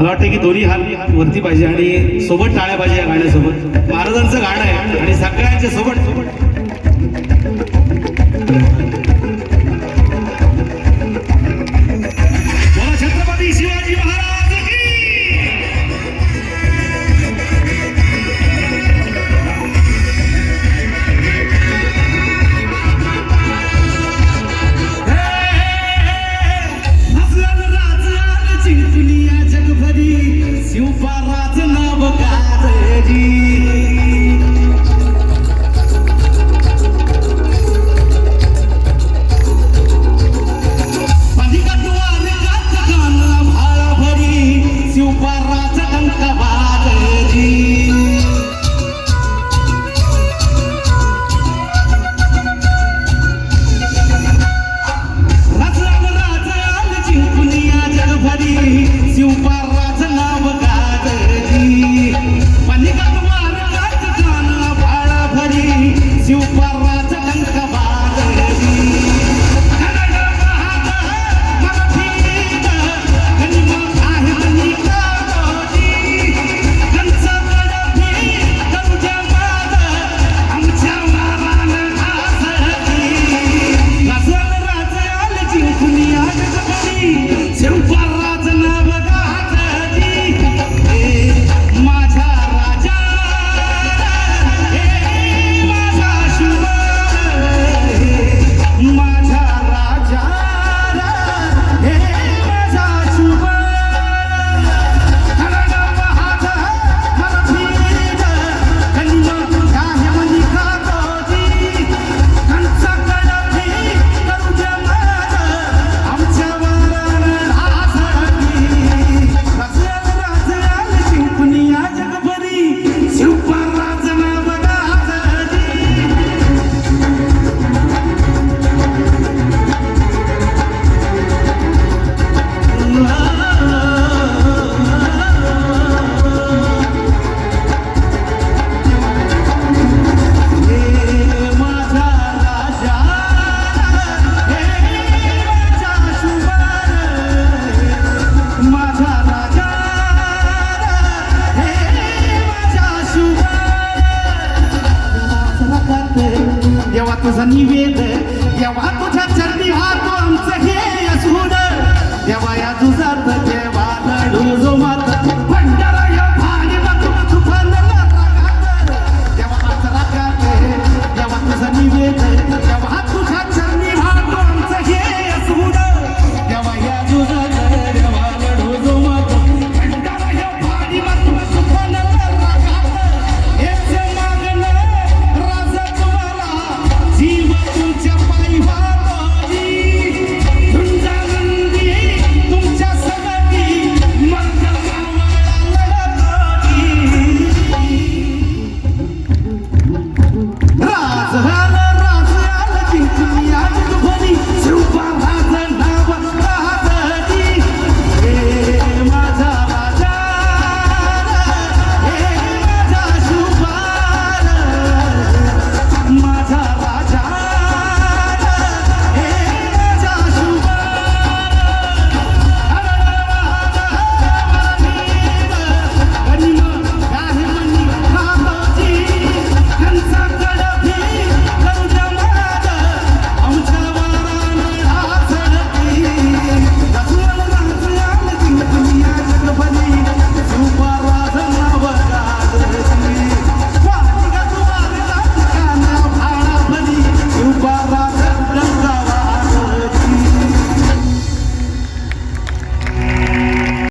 मला वाटतं की दोन्ही हात वरती पाहिजे आणि सोबत टाळ्या पाहिजे या गाण्यासोबत. महाराजांचं गाणं आहे आणि सगळ्यांच्या सोबत तुझा निवेद देवा तुझ्या चरणी हा तो आमचं हे असून. देवा या